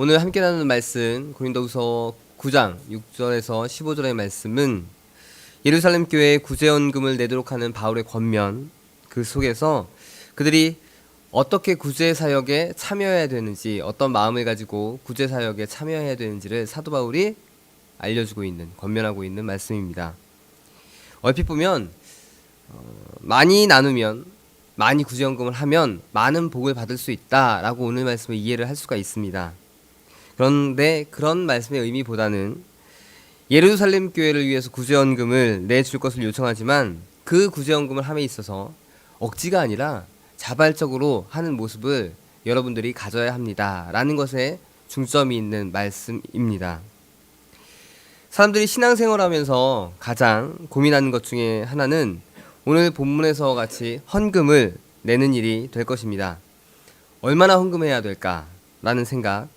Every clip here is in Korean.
오늘 함께 나누는 말씀 고린도후서 9장 6절에서 15절의 말씀은 예루살렘 교회에 구제연금을 내도록 하는 바울의 권면 그 속에서 그들이 어떻게 구제 사역에 참여해야 되는지 어떤 마음을 가지고 구제 사역에 참여해야 되는지를 사도 바울이 알려주고 있는 권면하고 있는 말씀입니다. 얼핏 보면 어, 많이 나누면 많이 구제연금을 하면 많은 복을 받을 수 있다라고 오늘 말씀을 이해를 할 수가 있습니다. 그런데 그런 말씀의 의미보다는 예루살렘 교회를 위해서 구제연금을 내줄 것을 요청하지만 그 구제연금을 함에 있어서 억지가 아니라 자발적으로 하는 모습을 여러분들이 가져야 합니다라는 것에 중점이 있는 말씀입니다. 사람들이 신앙생활하면서 가장 고민하는 것 중에 하나는 오늘 본문에서 같이 헌금을 내는 일이 될 것입니다. 얼마나 헌금해야 될까라는 생각,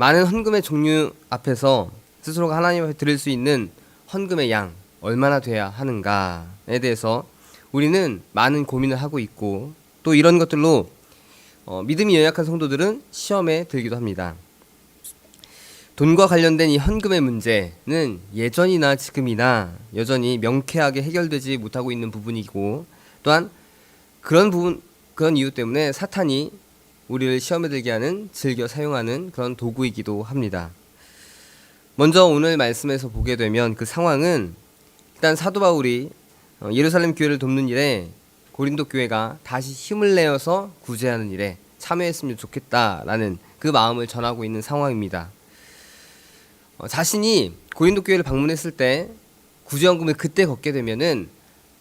많은 헌금의 종류 앞에서 스스로가 하나님 앞에 드릴 수 있는 헌금의 양 얼마나 돼야 하는가에 대해서 우리는 많은 고민을 하고 있고 또 이런 것들로 어, 믿음이 연약한 성도들은 시험에 들기도 합니다. 돈과 관련된 이 헌금의 문제는 예전이나 지금이나 여전히 명쾌하게 해결되지 못하고 있는 부분이고 또한 그런 부분 그런 이유 때문에 사탄이 우리를 시험에 들게 하는 즐겨 사용하는 그런 도구이기도 합니다. 먼저 오늘 말씀에서 보게 되면 그 상황은 일단 사도 바울이 어, 예루살렘 교회를 돕는 일에 고린도 교회가 다시 힘을 내어서 구제하는 일에 참여했으면 좋겠다라는 그 마음을 전하고 있는 상황입니다. 어, 자신이 고린도 교회를 방문했을 때 구제연금을 그때 걷게 되면은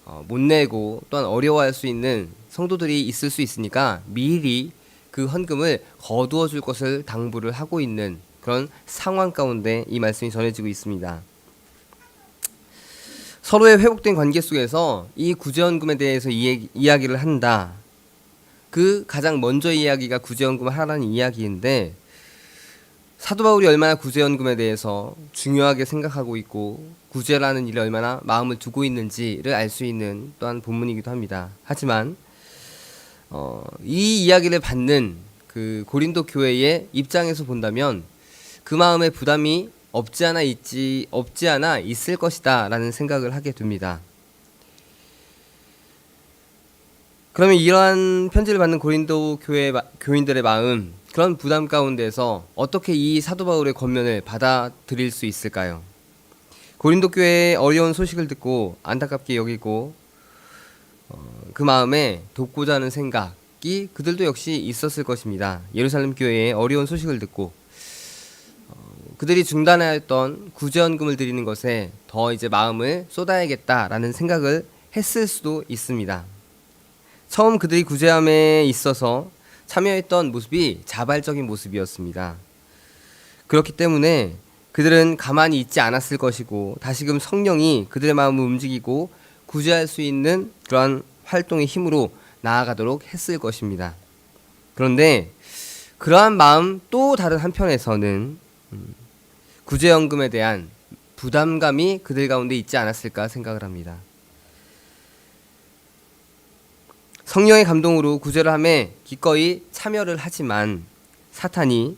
어, 못 내고 또한 어려워할 수 있는 성도들이 있을 수 있으니까 미리 그 헌금을 거두어 줄 것을 당부를 하고 있는 그런 상황 가운데 이 말씀이 전해지고 있습니다. 서로의 회복된 관계 속에서 이 구제연금에 대해서 이야기, 이야기를 한다. 그 가장 먼저 이야기가 구제연금을 하라는 이야기인데 사도 바울이 얼마나 구제연금에 대해서 중요하게 생각하고 있고 구제라는 일에 얼마나 마음을 두고 있는지를 알 수 있는 또한 본문이기도 합니다. 하지만 어, 이 이야기를 받는 그 고린도 교회의 입장에서 본다면 그 마음에 부담이 없지 않아 있지 없지 않아 있을 것이다라는 생각을 하게 됩니다. 그러면 이러한 편지를 받는 고린도 교회 마- 교인들의 마음 그런 부담 가운데서 어떻게 이 사도 바울의 권면을 받아들일 수 있을까요? 고린도 교회의 어려운 소식을 듣고 안타깝게 여기고 어, 그 마음에 돕고자 하는 생각이 그들도 역시 있었을 것입니다. 예루살렘 교회의 어려운 소식을 듣고 어, 그들이 중단하였던 구제연금을 드리는 것에 더 이제 마음을 쏟아야겠다라는 생각을 했을 수도 있습니다. 처음 그들이 구제함에 있어서 참여했던 모습이 자발적인 모습이었습니다. 그렇기 때문에 그들은 가만히 있지 않았을 것이고 다시금 성령이 그들의 마음을 움직이고 구제할 수 있는 그러한 활동의 힘으로 나아가도록 했을 것입니다. 그런데 그러한 마음 또 다른 한편에서는 음, 구제연금에 대한 부담감이 그들 가운데 있지 않았을까 생각을 합니다. 성령의 감동으로 구제를 함에 기꺼이 참여를 하지만 사탄이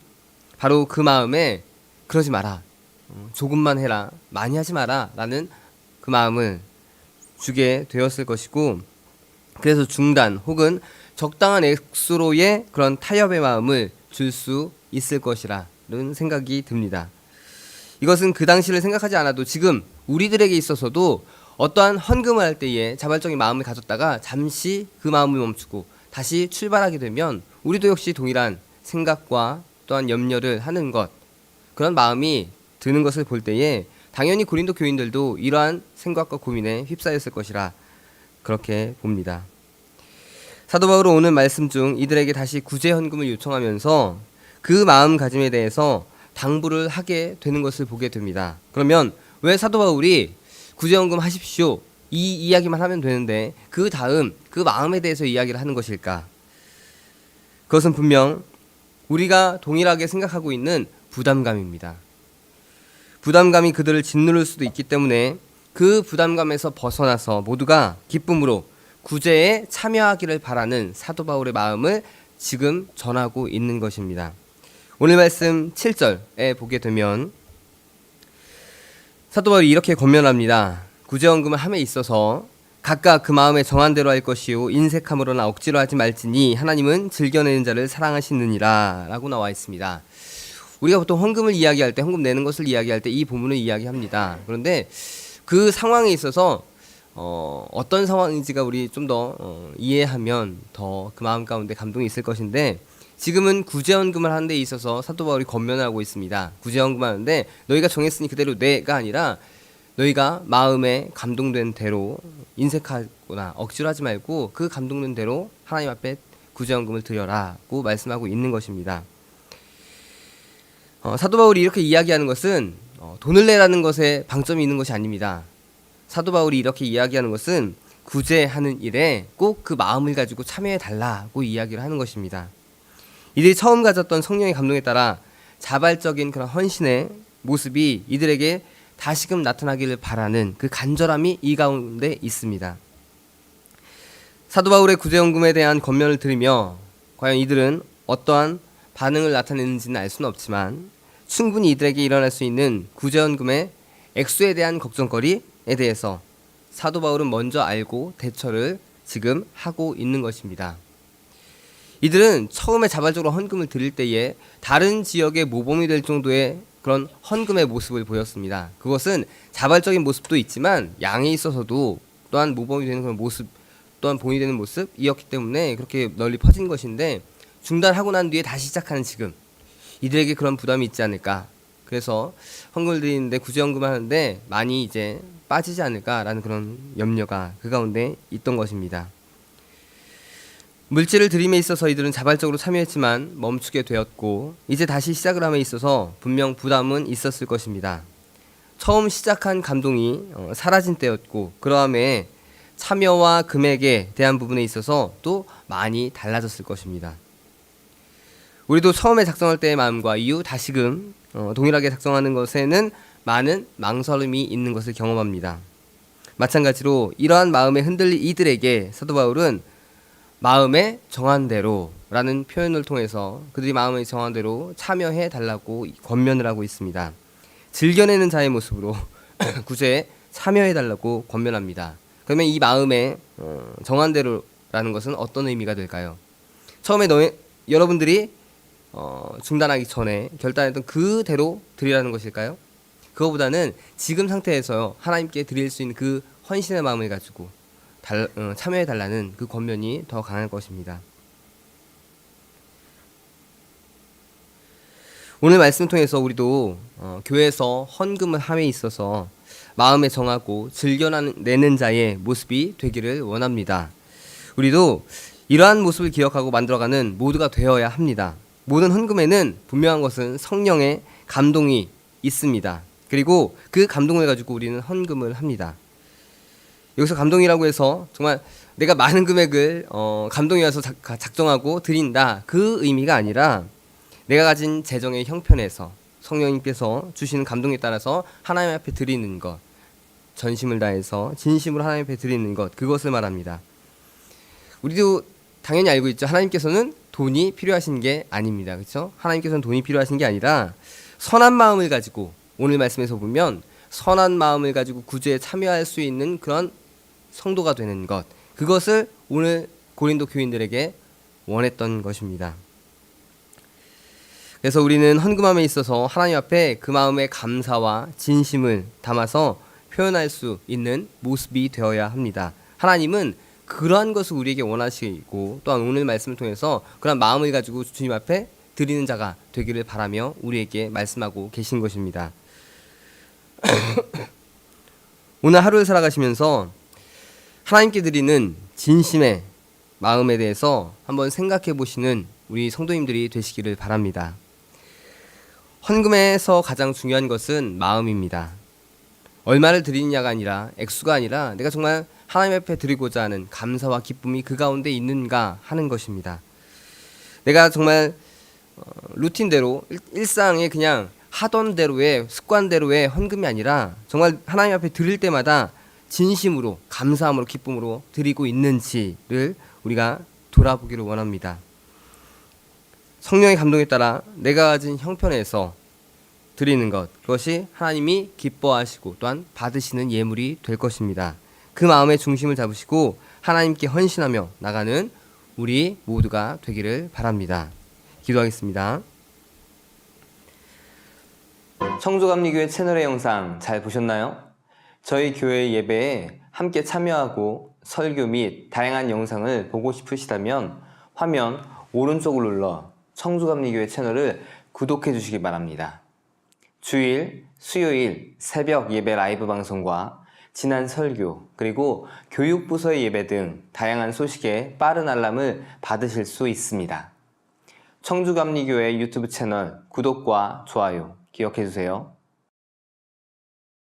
바로 그 마음에 그러지 마라. 어, 조금만 해라. 많이 하지 마라. 라는 그 마음을 주게 되었을 것이고 그래서 중단 혹은 적당한 액수로의 그런 타협의 마음을 줄 수 있을 것이라는 생각이 듭니다. 이것은 그 당시를 생각하지 않아도 지금 우리들에게 있어서도 어떠한 헌금을 할 때에 자발적인 마음을 가졌다가 잠시 그 마음을 멈추고 다시 출발하게 되면 우리도 역시 동일한 생각과 또한 염려를 하는 것 그런 마음이 드는 것을 볼 때에 당연히 고린도 교인들도 이러한 생각과 고민에 휩싸였을 것이라 그렇게 봅니다. 사도 바울은 오늘 말씀 중 이들에게 다시 구제 헌금을 요청하면서 그 마음가짐에 대해서 당부를 하게 되는 것을 보게 됩니다. 그러면 왜 사도 바울이 구제연금 하십시오 이 이야기만 하면 되는데 그 다음 그 마음에 대해서 이야기를 하는 것일까? 그것은 분명 우리가 동일하게 생각하고 있는 부담감입니다. 부담감이 그들을 짓누를 수도 있기 때문에 그 부담감에서 벗어나서 모두가 기쁨으로 구제에 참여하기를 바라는 사도 바울의 마음을 지금 전하고 있는 것입니다. 오늘 말씀 7절에 보게 되면 사도 바울이 이렇게 권면합니다. 구제원금을 함에 있어서 각각 그 마음에 정한 대로 할 것이요 인색함으로나 억지로 하지 말지니 하나님은 즐겨내는 자를 사랑하시느니라라고 나와 있습니다. 우리가 보통 헌금을 이야기할 때 헌금 내는 것을 이야기할 때이 부분을 이야기합니다. 그런데 그 상황에 있어서 어, 어떤 상황인지가 우리 좀더 어, 이해하면 더 그 마음 가운데 감동이 있을 것인데 지금은 구제헌금을 하는 데 있어서 사도 바울이 권면을 하고 있습니다. 구제헌금 하는데 너희가 정했으니 그대로 내가 아니라 너희가 마음에 감동된 대로 인색하거나 억지로 하지 말고 그 감동된 대로 하나님 앞에 구제헌금을 드려라고 말씀하고 있는 것입니다. 어, 사도 바울이 이렇게 이야기하는 것은 어, 돈을 내라는 것에 방점이 있는 것이 아닙니다. 사도 바울이 이렇게 이야기하는 것은 구제하는 일에 꼭 그 마음을 가지고 참여해 달라고 이야기를 하는 것입니다. 이들이 처음 가졌던 성령의 감동에 따라 자발적인 그런 헌신의 모습이 이들에게 다시금 나타나기를 바라는 그 간절함이 이 가운데 있습니다. 사도 바울의 구제연금에 대한 권면을 들으며 과연 이들은 어떠한 반응을 나타내는지는 알 수는 없지만 충분히 이들에게 일어날 수 있는 구제연금의 액수에 대한 걱정거리에 대해서 사도 바울은 먼저 알고 대처를 지금 하고 있는 것입니다. 이들은 처음에 자발적으로 헌금을 드릴 때에 다른 지역의 모범이 될 정도의 그런 헌금의 모습을 보였습니다. 그것은 자발적인 모습도 있지만 양에 있어서도 또한 모범이 되는 그런 모습 또한 본이 되는 모습이었기 때문에 그렇게 널리 퍼진 것인데 중단하고 난 뒤에 다시 시작하는 지금 이들에게 그런 부담이 있지 않을까. 그래서 헌금을 드리는데 구제헌금 하는데 많이 이제 빠지지 않을까라는 그런 염려가 그 가운데 있던 것입니다. 물질을 드림에 있어서 이들은 자발적으로 참여했지만 멈추게 되었고 이제 다시 시작을 함에 있어서 분명 부담은 있었을 것입니다. 처음 시작한 감동이 어, 사라진 때였고 그러함에 참여와 금액에 대한 부분에 있어서 또 많이 달라졌을 것입니다. 우리도 처음에 작성할 때의 마음과 이후 다시금 어, 동일하게 작성하는 것에는 많은 망설임이 있는 것을 경험합니다. 마찬가지로 이러한 마음에 흔들린 이들에게 사도 바울은 마음에 정한 대로라는 표현을 통해서 그들이 마음에 정한 대로 참여해 달라고 권면을 하고 있습니다. 즐겨내는 자의 모습으로 구제에 참여해 달라고 권면합니다. 그러면 이 마음에 어, 정한 대로라는 것은 어떤 의미가 될까요? 처음에 너희 여러분들이 어, 중단하기 전에 결단했던 그대로 드리라는 것일까요? 그거보다는 지금 상태에서 하나님께 드릴 수 있는 그 헌신의 마음을 가지고 달, 어, 참여해 달라는 그 권면이 더 강할 것입니다. 오늘 말씀 통해서 우리도 어, 교회에서 헌금을 함에 있어서 마음에 정하고 즐겨내는 자의 모습이 되기를 원합니다. 우리도 이러한 모습을 기억하고 만들어가는 모두가 되어야 합니다. 모든 헌금에는 분명한 것은 성령의 감동이 있습니다. 그리고 그 감동을 가지고 우리는 헌금을 합니다. 여기서 감동이라고 해서 정말 내가 많은 금액을 어, 감동이 와서 작, 작정하고 드린다 그 의미가 아니라 내가 가진 재정의 형편에서 성령님께서 주시는 감동에 따라서 하나님 앞에 드리는 것 전심을 다해서 진심으로 하나님 앞에 드리는 것 그것을 말합니다. 우리도 당연히 알고 있죠. 하나님께서는 돈이 필요하신 게 아닙니다. 그렇죠? 하나님께서는 돈이 필요하신 게 아니라 선한 마음을 가지고 오늘 말씀에서 보면 선한 마음을 가지고 구제에 참여할 수 있는 그런 성도가 되는 것 그것을 오늘 고린도 교인들에게 원했던 것입니다. 그래서 우리는 헌금함에 있어서 하나님 앞에 그 마음의 감사와 진심을 담아서 표현할 수 있는 모습이 되어야 합니다. 하나님은 그러한 것을 우리에게 원하시고 또한 오늘 말씀을 통해서 그런 마음을 가지고 주님 앞에 드리는 자가 되기를 바라며 우리에게 말씀하고 계신 것입니다. 오늘 하루를 살아가시면서 하나님께 드리는 진심의 마음에 대해서 한번 생각해 보시는 우리 성도님들이 되시기를 바랍니다. 헌금에서 가장 중요한 것은 마음입니다. 얼마를 드리느냐가 아니라 액수가 아니라 내가 정말 하나님 앞에 드리고자 하는 감사와 기쁨이 그 가운데 있는가 하는 것입니다. 내가 정말 어, 루틴대로 일상에 그냥 하던 대로의 습관대로의 헌금이 아니라 정말 하나님 앞에 드릴 때마다 진심으로 감사함으로 기쁨으로 드리고 있는지를 우리가 돌아보기를 원합니다. 성령의 감동에 따라 내가 가진 형편에서 드리는 것 그것이 하나님이 기뻐하시고 또한 받으시는 예물이 될 것입니다. 그 마음의 중심을 잡으시고 하나님께 헌신하며 나가는 우리 모두가 되기를 바랍니다. 기도하겠습니다. 청조감리교회 채널의 영상 잘 보셨나요? 저희 교회 예배에 함께 참여하고 설교 및 다양한 영상을 보고 싶으시다면 화면 오른쪽을 눌러 청조감리교회 채널을 구독해 주시기 바랍니다. 주일, 수요일 새벽 예배 라이브 방송과 지난 설교, 그리고 교육부서의 예배 등 다양한 소식에 빠른 알람을 받으실 수 있습니다. 청주감리교회 유튜브 채널 구독과 좋아요 기억해 주세요.